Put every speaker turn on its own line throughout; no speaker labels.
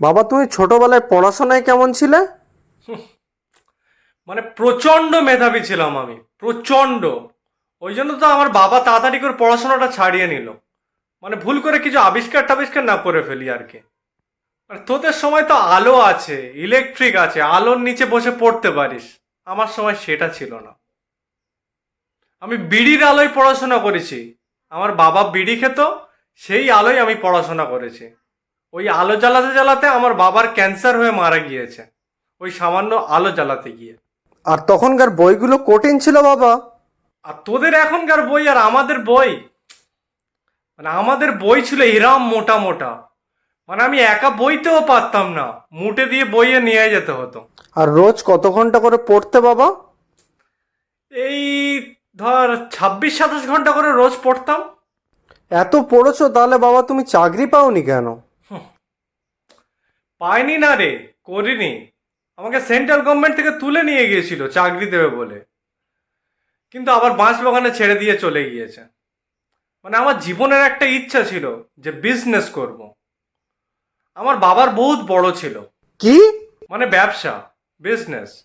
বাবা, তুমি ছোটবেলায় পড়াশোনায় কেমন ছিলে?
মানে প্রচণ্ড মেধাবী ছিলাম আমি, প্রচণ্ড। ওই জন্য তো আমার বাবা তাড়াতাড়ি করে পড়াশোনাটা ছাড়িয়ে নিল। মানে ভুল করে কিছু আবিষ্কার টাবিষ্কার না করে ফেলি আর কি। মানে তোদের সময় তো আলো আছে ইলেকট্রিক আছে, আলোর নিচে বসে পড়তে পারিস। আমার সময় সেটা ছিল না। আমি বিড়ির আলোয় পড়াশোনা করেছি। আমার বাবা বিড়ি খেত, সেই আলোয় আমি পড়াশোনা করেছি। ওই আলো জ্বালাতে জ্বালাতে আমার বাবার ক্যান্সার হয়ে মারা গিয়েছে। ওই সামান্য আলো জ্বালাতে গিয়ে।
আর তখনকার বইগুলো কঠিন ছিল বাবা।
আর তোদের এখনকার বই আর আমাদের বই? মানে আমাদের বই ছিল এরাম মোটা মোটা। মানে আমি একা বইতেও পারতাম না। মুটে দিয়ে বইয়ে নিয়ে যেতে হতো।
আর রোজ কত ঘণ্টা করে পড়তে বাবা?
এই ধর ছাব্বিশ সাতাশ ঘণ্টা করে রোজ পড়তাম।
এত পড়েছো তাহলে বাবা তুমি চাকরি পাওনি কেন?
পাইনি না রে করিনি। আমাকে সেন্ট্রাল গভর্নমেন্ট থেকে তুলে নিয়ে গিয়েছিল চাকরি দেবে বলে। কিন্তু আবার বাঁশ বাগানে ছেড়ে দিয়ে চলে গিয়েছে। মানে আমার জীবনের একটা ইচ্ছা ছিল যে বিজনেস করব। আমার বাবার বহুত বড় ছিল।
কি?
মানে ব্যবসা বিজনেস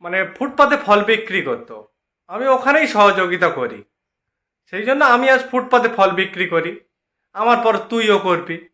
মানে ফুটপাতে ফল বিক্রি করতো। আমি ওখানেই সহযোগিতা করি। সেই জন্য আমি আজ ফুটপাতে ফল বিক্রি করি। আমার পর তুইও করবি।